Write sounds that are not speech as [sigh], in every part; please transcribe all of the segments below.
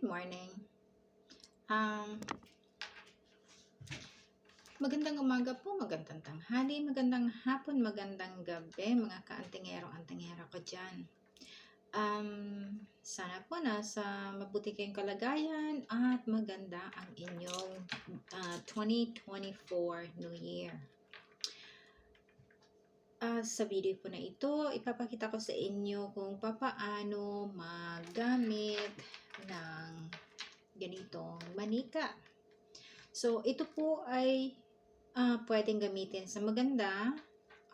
Good morning. Um, magandang umaga po, magandang tanghali, magandang hapon, magandang gabi, mga kaantingero-antingera ko dyan. Um, sana po nasa mabuti kayong kalagayan at maganda ang inyong ah, 2024 New Year. Ah, sa video po na ito, ipapakita ko sa inyo kung papaano magamit ng ganitong manika. So, ito po ay ah, pwedeng gamitin sa maganda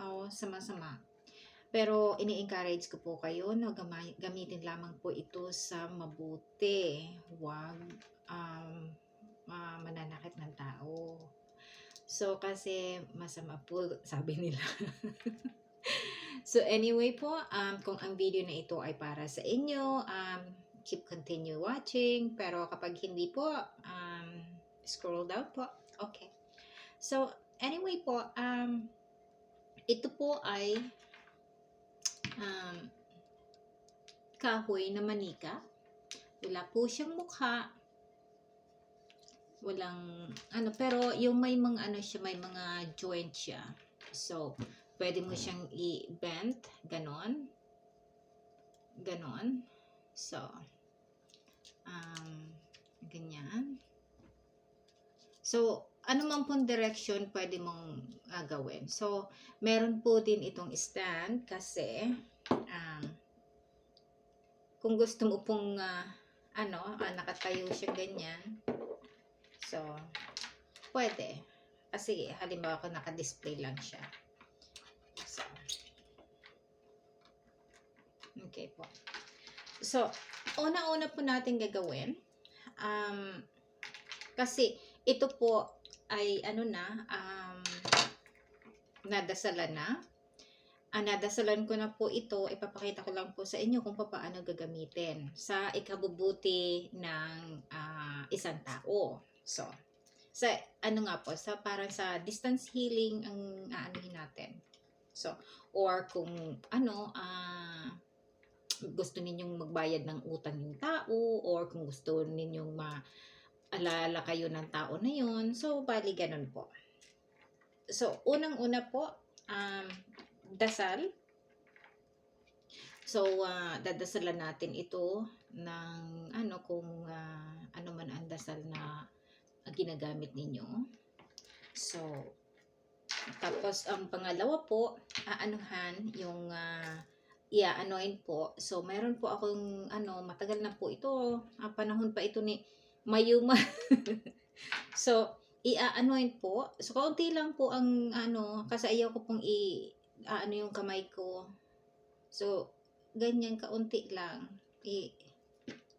o sa masama. Pero ini-encourage ko po kayo na gamitin lamang po ito sa mabuti. Huwag um, ah, mananakit ng tao. So, kasi masama po, sabi nila. [laughs] so, anyway po, um, kung ang video na ito ay para sa inyo, um, keep continue watching. Pero kapag hindi po, um, scroll down po. Okay. So, anyway po, um, ito po ay um, kahoy na manika. Wala po siyang mukha. Walang, ano, pero yung may mga, ano siya, may mga joint siya. So, pwede mo siyang i-bend, ganon. Ganon. So, um, ganyan. So, ano man pong direction pwede mong ah, gawin. So, meron po din itong stand kasi um, kung gusto mo pong ah, ano, ah, nakatayo siya ganyan. So, pwede. Kasi halimbawa ko naka-display lang siya. So, okay po. So, una-una po natin gagawin. Um, kasi ito po ay ano na, um, nadasalan na. Ang nadasalan ko na po ito, ipapakita ko lang po sa inyo kung paano gagamitin sa ikabubuti ng ah, isang tao. So, sa ano nga po, sa parang sa distance healing ang aanuhin natin. So, or kung ano, ah, gusto ninyong magbayad ng utang yung tao, or kung gusto ninyong ma alala kayo ng tao na yun. So, bali ganun po. So, unang-una po, um, dasal. So, ah, dadasalan natin ito ng ano kung ah, ano man ang dasal na ginagamit ninyo. So, tapos ang pangalawa po, aanuhan yung uh, i-anoin po. So, meron po akong ano, matagal na po ito. Ah, panahon pa ito ni Mayuma. [laughs] so, i-anoin po. So, kaunti lang po ang ano, kasi ayaw ko pong i ano yung kamay ko. So, ganyan kaunti lang. I,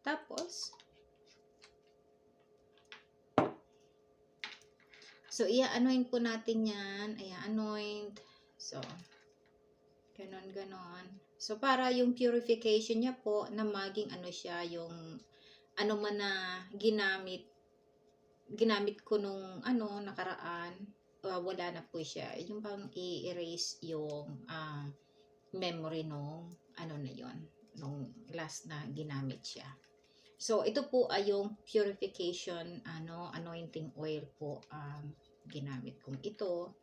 tapos, So, i-anoint po natin yan. I-anoint. So, ganon, ganon. So, para yung purification niya po na maging ano siya, yung ano man na ginamit, ginamit ko nung ano, nakaraan, uh, wala na po siya. Yung pang i-erase yung ah, memory nung ano na yon nung last na ginamit siya. So, ito po ay yung purification, ano, anointing oil po, um, ginamit kong ito.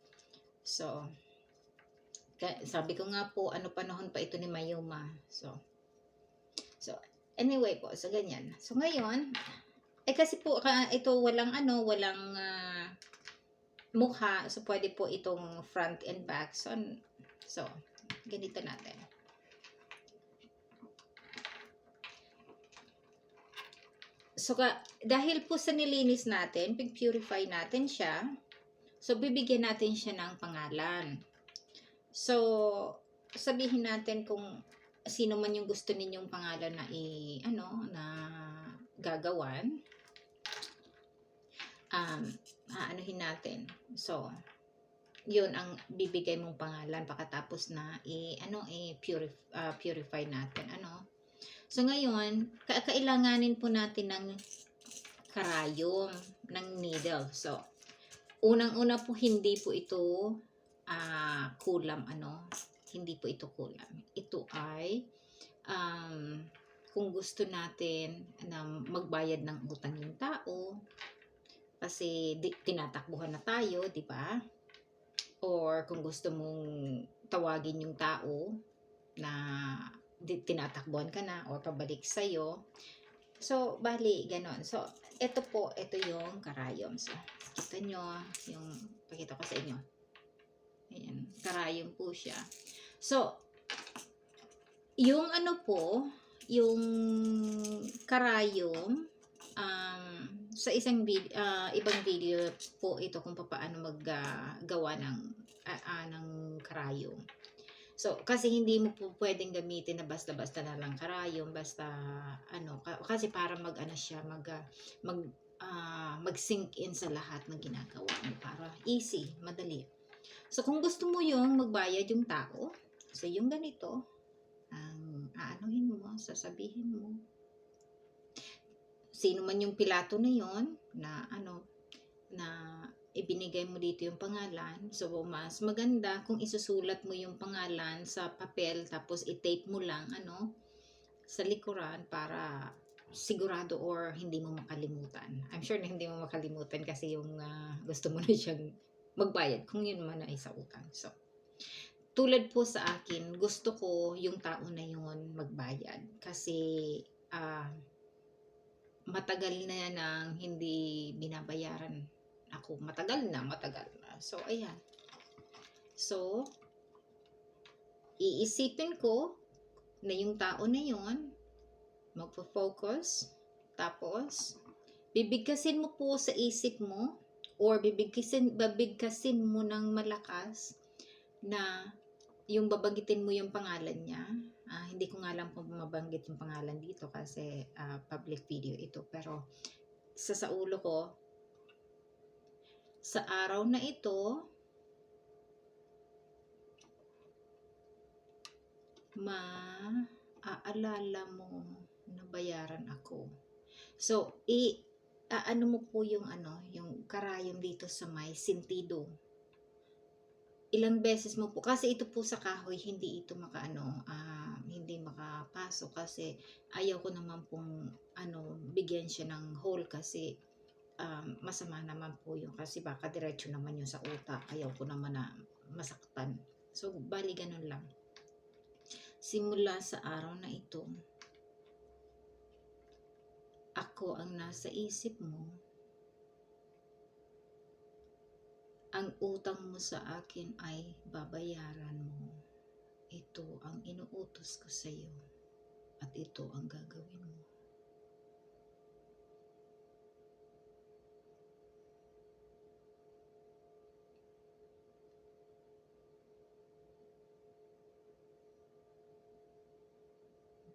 So, sabi ko nga po, ano panahon pa ito ni Mayuma. So, so, anyway po, so ganyan. So, ngayon, eh kasi po, ito walang ano, walang ah, mukha. So, pwede po itong front and back. So, so ganito natin. So, ka, dahil po sa nilinis natin, pig-purify natin siya, so, bibigyan natin siya ng pangalan. So, sabihin natin kung sino man yung gusto ninyong pangalan na i, ano, na gagawan. Um, aanuhin natin. So, yun ang bibigay mong pangalan pagkatapos na i ano i purify, purify natin ano So ngayon, ka- kailanganin po natin ng karayom, ng needle. So, unang-una po hindi po ito ah kulam ano, hindi po ito kulam. Ito ay um, kung gusto natin na magbayad ng utang yung tao, kasi tinatakbuhan na tayo, di ba? Or kung gusto mong tawagin yung tao na tinatakbuhan ka na or pabalik sa'yo. So, bali, ganon. So, ito po, ito yung karayom. So, kita nyo, yung, pakita ko sa inyo. Ayan, karayom po siya. So, yung ano po, yung karayom, um, sa isang vid- ah, ibang video po ito kung paano maggawa ng ah, ah, ng karayom. So, kasi hindi mo po pwedeng gamitin na basta-basta na lang karayom, basta ano, ka- kasi para mag ano siya, mag ah, mag ah, mag-sink in sa lahat ng ginagawa mo para easy, madali. So, kung gusto mo yung magbayad yung tao, so yung ganito, ang aanuhin mo, sasabihin mo, sino man yung pilato na yon na ano, na ibinigay mo dito yung pangalan. So, mas maganda kung isusulat mo yung pangalan sa papel tapos i-tape mo lang, ano, sa likuran para sigurado or hindi mo makalimutan. I'm sure na hindi mo makalimutan kasi yung ah, gusto mo na siyang magbayad kung yun man ay sa utang. So, tulad po sa akin, gusto ko yung tao na yun magbayad kasi ah, matagal na nang hindi binabayaran ako. Matagal na, matagal na. So, ayan. So, iisipin ko na yung tao na yun, magpo-focus, tapos, bibigkasin mo po sa isip mo, or bibigkasin, babigkasin mo ng malakas na yung babagitin mo yung pangalan niya. Ah, hindi ko nga alam kung mabanggit yung pangalan dito kasi ah, public video ito. Pero sa sa ko, sa araw na ito, maaalala mo na bayaran ako. So, i ano mo po yung ano, yung karayom dito sa may sentido. Ilang beses mo po kasi ito po sa kahoy hindi ito makaano, ah, hindi makapasok kasi ayaw ko naman pong ano, bigyan siya ng hole kasi um, masama naman po yun kasi baka diretso naman yun sa utak. Ayaw ko naman na masaktan. So, bali ganun lang. Simula sa araw na ito, ako ang nasa isip mo, ang utang mo sa akin ay babayaran mo. Ito ang inuutos ko sa iyo at ito ang gagawin mo.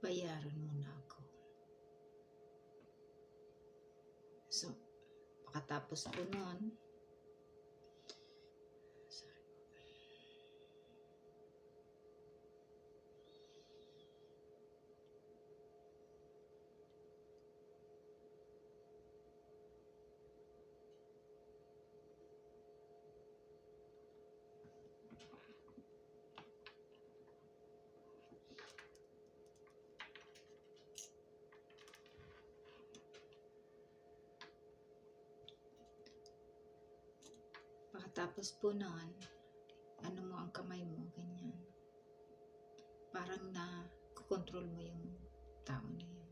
Bayaran mo na ako. So, pakatapos po nun, Pagkatapos po nun, ano mo ang kamay mo, ganyan. Parang na kontrol mo yung tao na yun.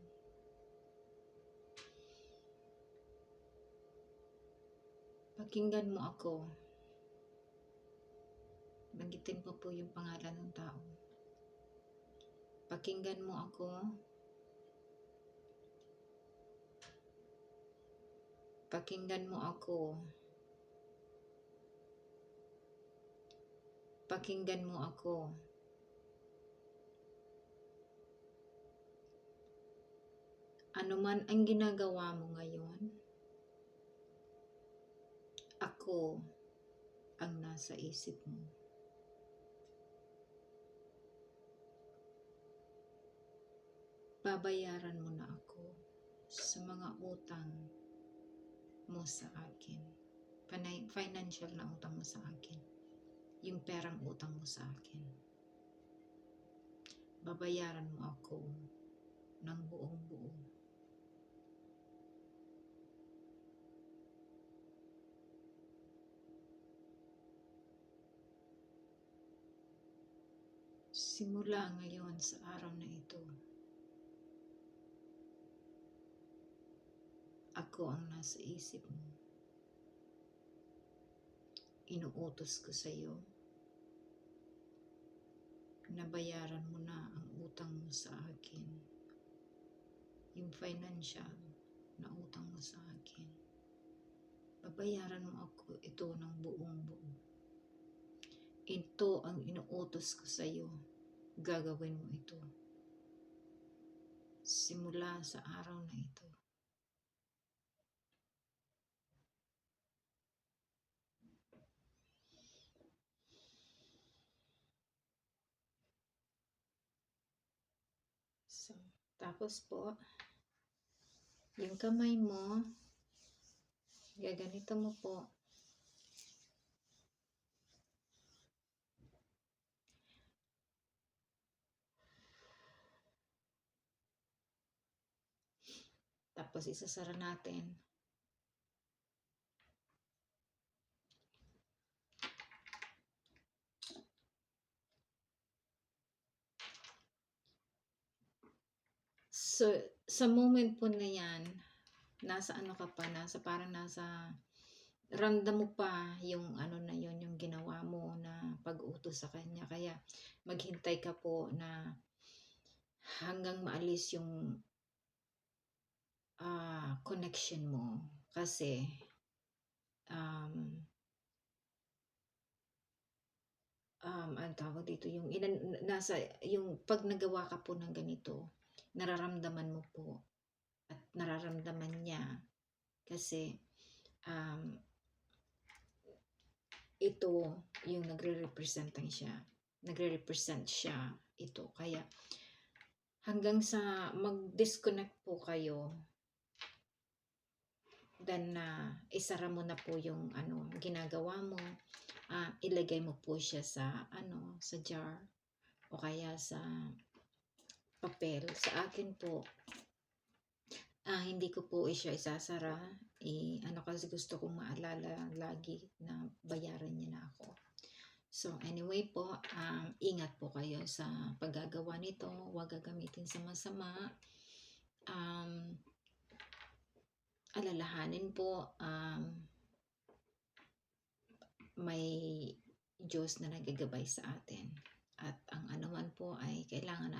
Pakinggan mo ako. Banggitin mo po yung pangalan ng tao. Pakinggan mo ako. Pakinggan mo ako. Pakinggan mo ako. Ano man ang ginagawa mo ngayon, ako ang nasa isip mo. Babayaran mo na ako sa mga utang mo sa akin. Financial na utang mo sa akin yung perang utang mo sa akin. Babayaran mo ako ng buong buo. Simula ngayon sa araw na ito, ako ang nasa isip mo. Inuutos ko sa iyo na bayaran mo na ang utang mo sa akin. Yung financial na utang mo sa akin. Babayaran mo ako ito ng buong buo. Ito ang inuutos ko sa iyo. Gagawin mo ito. Simula sa araw na ito. So, tapos po, yung kamay mo, gaganito mo po. Tapos isasara natin. So, sa moment po na yan, nasa ano ka pa, nasa parang nasa, ramdam mo pa yung ano na yon yung ginawa mo na pag-utos sa kanya. Kaya, maghintay ka po na hanggang maalis yung ah, connection mo. Kasi, um, um, ano tawag dito, yung, inan, nasa, yung pag nagawa ka po ng ganito, nararamdaman mo po at nararamdaman niya. Kasi um, ito yung nagre-represent siya. Nagre-represent siya ito. Kaya hanggang sa mag-disconnect po kayo then na isara mo na po yung ano ginagawa mo. Ah, ilagay mo po siya sa ano sa jar o kaya sa papel. Sa akin po, ah, hindi ko po siya isasara. Eh, ano kasi gusto kong maalala lagi na bayaran niya na ako. So, anyway po, um, ingat po kayo sa paggagawa nito. Huwag gagamitin sa masama. Um, alalahanin po, um, may Diyos na nagagabay sa atin. At ang anuman po ay kailangan